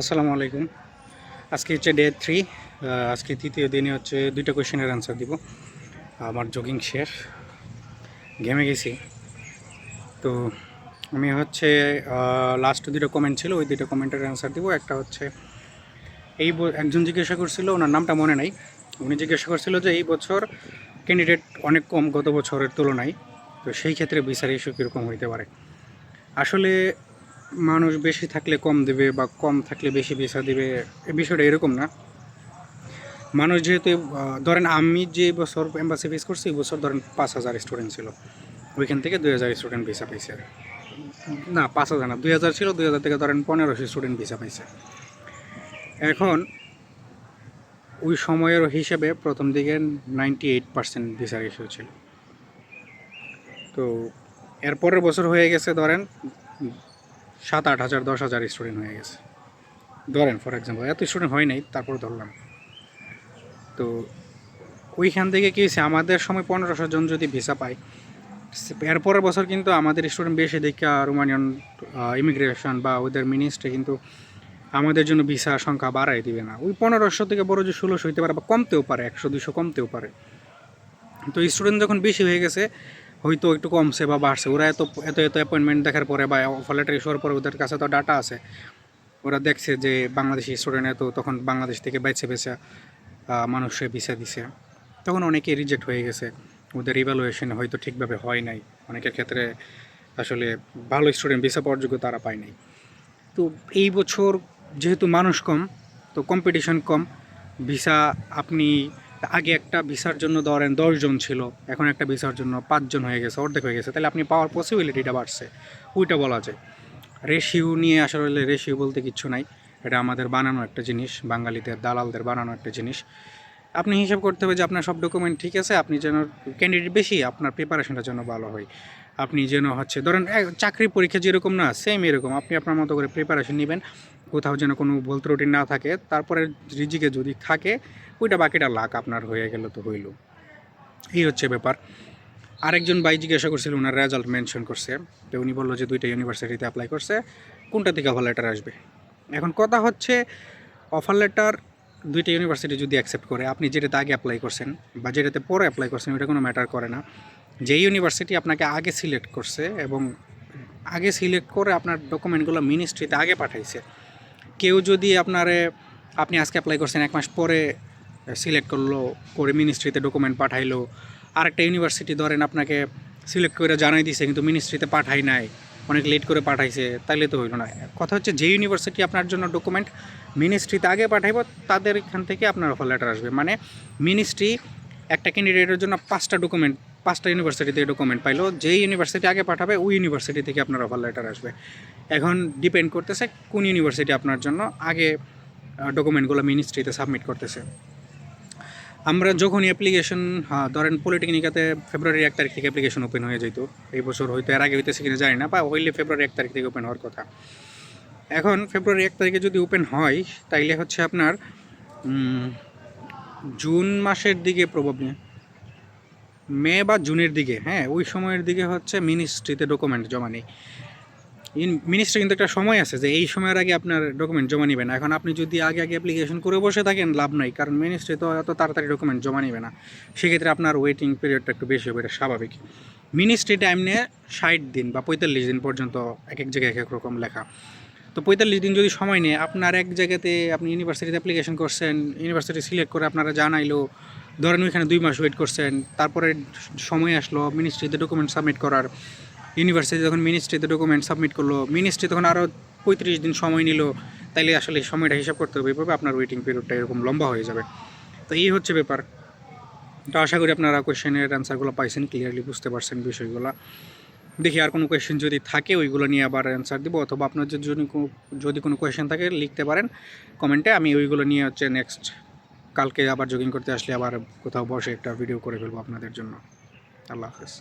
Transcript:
আসসালামু আলাইকুম। আজকে হচ্ছে ডে থ্রি আজকে তৃতীয় দিনে হচ্ছে দুইটা কোয়েশ্চেনের অ্যান্সার দিব। আমার জগিং শেষ ঘেমে গেছি। তো আমি হচ্ছে লাস্ট দুটো কমেন্ট ছিল, ওই দুটো কমেন্টের অ্যান্সার দিব। একটা হচ্ছে, এই একজন জিজ্ঞাসা করছিল, ওনার নামটা মনে নাই। উনি জিজ্ঞাসা করছিল যে, এই বছর ক্যান্ডিডেট অনেক কম গত বছরের তুলনায়। তো সেই ক্ষেত্রে বিচার ইস্যু কীরকম হইতে পারে? আসলে মানুষ বেশি থাকলে কম দেবে বা কম থাকলে বেশি ভিসা দেবে এই বিষয়টা এরকম না। মানুষ যেহেতু ধরেন আমি যে বছর এম্বাসি ফেস করছি, এই বছর ধরেন পাঁচ হাজার স্টুডেন্ট ছিল। ওইখান থেকে দুই হাজার স্টুডেন্ট ভিসা পাইছে না, পাঁচ হাজার না, দুই হাজার ছিল, দুই হাজার থেকে ধরেন পনেরোশো স্টুডেন্ট ভিসা পাইছে। এখন ওই সময়ের হিসেবে প্রথম দিকে নাইনটি এইট পার্সেন্ট ভিসার ইস্যু ছিল। তো এরপরের বছর হয়ে গেছে ধরেন সাত, আট হাজার, দশ হাজার স্টুডেন্ট হয়ে গেছে। ধরেন ফর এক্সাম্পল এত স্টুডেন্ট হয় নাই, তারপর ধরলাম। তো ওইখান থেকে কী হয়েছে, আমাদের সময় পনেরোশো জন যদি ভিসা পায় এরপরের বছর কিন্তু আমাদের স্টুডেন্ট বেশি দেখে রোমানিয়ান ইমিগ্রেশন বা ওদের মিনিস্ট্রি কিন্তু আমাদের জন্য ভিসা সংখ্যা বাড়াই দিবে না। ওই পনেরোশো থেকে বড় যে ষোলোশো হইতে পারে বা কমতেও পারে, একশো, দুশো কমতেও পারে। তো স্টুডেন্ট যখন বেশি হয়ে গেছে হয়তো একটু কমছে বা বাড়ছে। ওরা এত এত এত অ্যাপয়েন্টমেন্ট দেখার পরে বা অফার লেটার ইস্যুর পরে ওদের কাছে তো ডাটা আছে। ওরা দেখছে যে বাংলাদেশি স্টুডেন্ট এত, তখন বাংলাদেশ থেকে বেছে বেছে মানুষে ভিসা দিছে। তখন অনেকে রিজেক্ট হয়ে গেছে। ওদের ইভ্যালুয়েশন হয়তো ঠিকভাবে হয় নাই। অনেকের ক্ষেত্রে আসলে ভালো স্টুডেন্ট ভিসা পাওয়ার যোগ্য তারা পায় নাই। তো এই বছর যেহেতু মানুষ কম, তো কম্পিটিশন কম। ভিসা আপনি আগে একটা ভিসার জন্য ধরেন দশজন ছিল, এখন একটা ভিসার জন্য পাঁচজন হয়ে গেছে, অর্ধেক হয়ে গেছে, তাহলে আপনি পাওয়ার পসিবিলিটিটা বাড়ছে, ওইটা বলা যায়। রেশিও নিয়ে আসলে রেশিও বলতে কিচ্ছু নাই, এটা আমাদের বানানো একটা জিনিস, বাঙালিদের, দালালদের বানানো একটা জিনিস। আপনি হিসাব করতে হবে যে আপনার সব ডকুমেন্ট ঠিক আছে, আপনি যেন ক্যান্ডিডেট বেশি, আপনার প্রিপারেশনটা যেন ভালো হয়। আপনি যেন হচ্ছে, ধরেন চাকরি পরীক্ষা যেরকম না সেম এরকম, আপনি আপনার মতো করে প্রিপারেশন নেবেন। কোথাও যেন কোনো ভুল ত্রুটি না থাকে, তারপরে রিজিকে যদি থাকে, ওইটা বাকিটা লাখ আপনার হয়ে গেল তো হইল। এই হচ্ছে ব্যাপার। আরেকজন ভাই জিজ্ঞাসা করছিল ওনার রেজাল্ট মেনশন করছে। তো উনি বলল যে দুইটা ইউনিভার্সিটিতে অ্যাপ্লাই করছে, কোনটা থেকে অফার লেটার আসবে? এখন কথা হচ্ছে অফার লেটার দুইটা ইউনিভার্সিটি যদি অ্যাকসেপ্ট করে, আপনি যেটাতে আগে অ্যাপ্লাই করছেন বা যেটাতে পরে অ্যাপ্লাই করছেন, ওইটা কোনো ম্যাটার করে না। যে ইউনিভার্সিটি আপনাকে আগে সিলেক্ট করছে এবং আগে সিলেক্ট করে আপনার ডকুমেন্টগুলো মিনিস্ট্রিতে আগে পাঠাইছে কেউ যদি আপনারে, আপনি আজকে অ্যাপ্লাই করছেন, এক মাস পরে সিলেক্ট করল, করে মিনিস্ট্রিতে ডকুমেন্ট পাঠাইলো, আরেকটা ইউনিভার্সিটি ধরেন আপনাকে সিলেক্ট করে জানাই দিছে, কিন্তু মিনিস্ট্রিতে পাঠাই নাই, অনেক লেট করে পাঠাইছে, তাইলে তো হইল না। কথা হচ্ছে যে ইউনিভার্সিটি আপনার জন্য ডকুমেন্ট মিনিস্ট্রিতে আগে পাঠাইব, তাদের এখান থেকে আপনার অফার লেটার আসবে। মানে মিনিস্ট্রি একটা ক্যান্ডিডেটের জন্য পাঁচটা ডকুমেন্ট পাঁচটা ইউনিভার্সিটি থেকে ডকুমেন্ট পাইলো। যেই ইউনিভার্সিটি আগে পাঠাবে, ওই ইউনিভার্সিটি থেকে আপনার অফার লেটার আসবে। এখন ডিপেন্ড করতেছে কোন ইউনিভার্সিটি আপনার জন্য আগে ডকুমেন্টগুলো মিনিস্ট্রিতে সাবমিট করতেছে। আমরা যখনই অ্যাপ্লিকেশন ধরেন পলিটেকনিকাতে ফেব্রুয়ারি এক তারিখ থেকে অ্যাপ্লিকেশন ওপেন হয়ে যেত এই বছর হয়তো এর আগে হইতেছে কিনা জানি না, বা হইলে ফেব্রুয়ারি এক তারিখ থেকে ওপেন হওয়ার কথা। এখন ফেব্রুয়ারি এক তারিখে যদি ওপেন হয়, তাইলে হচ্ছে আপনার জুন মাসের দিকে প্রবাবলি মে বা জুনের দিকে হ্যাঁ ওই সময়ের দিকে হচ্ছে মিনিস্ট্রিতে ডকুমেন্ট জমা নেই। ইন মিনিস্ট্রি কিন্তু একটা সময় আছে যে এই সময়ের আগে আপনার ডকুমেন্ট জমা নেবেন এখন আপনি যদি আগে আগে অ্যাপ্লিকেশন করে বসে থাকেন, লাভ নাই, কারণ মিনিস্ট্রি তো এত তাড়াতাড়ি ডকুমেন্ট জমা নেবে না। সেক্ষেত্রে আপনার ওয়েটিং পিরিয়ডটা একটু বেশি হবে এটা স্বাভাবিক। মিনিস্ট্রি টাইম নিয়ে ষাট দিন বা পঁয়তাল্লিশ দিন পর্যন্ত এক এক জায়গায় এক এক রকম লেখা। তো পঁয়তাল্লিশ দিন যদি সময় নেয়, আপনার এক জায়গাতে আপনি ইউনিভার্সিটিতে অ্যাপ্লিকেশন করছেন ইউনিভার্সিটি সিলেক্ট করে আপনারা জানাইলো ধরেন ওইখানে দুই মাস ওয়েট করছেন, তারপরে সময় আসলো মিনিস্ট্রিতে ডকুমেন্ট সাবমিট করার। ইউনিভার্সিটি যখন মিনিস্ট্রিতে ডকুমেন্ট সাবমিট করল মিনিস্ট্রি তখন আরও পঁয়ত্রিশ দিন সময় নিল, তাইলে আসলে সময়টা হিসাব করতে হবে। এভাবে আপনার ওয়েটিং পিরিয়ডটা এরকম লম্বা হয়ে যাবে। তো এই হচ্ছে ব্যাপার। তো আশা করি আপনারা কোয়েশ্চেনের অ্যান্সারগুলো পাইছেন ক্লিয়ারলি বুঝতে পারছেন বিষয়গুলো। দেখি আর কোনো কোয়েশ্চেন যদি থাকে, ওইগুলো নিয়ে আবার অ্যান্সার দিব, অথবা আপনার যদি যদি কোনো কোয়েশ্চেন থাকে, লিখতে পারেন। কমেন্টে আমি ওইগুলো নিয়ে হচ্ছে নেক্সট কালকে আবার জগিং করতে আসলে আবার কোথাও বসে একটা ভিডিও করে ফেলব আপনাদের জন্য। আল্লাহ হাফেজ।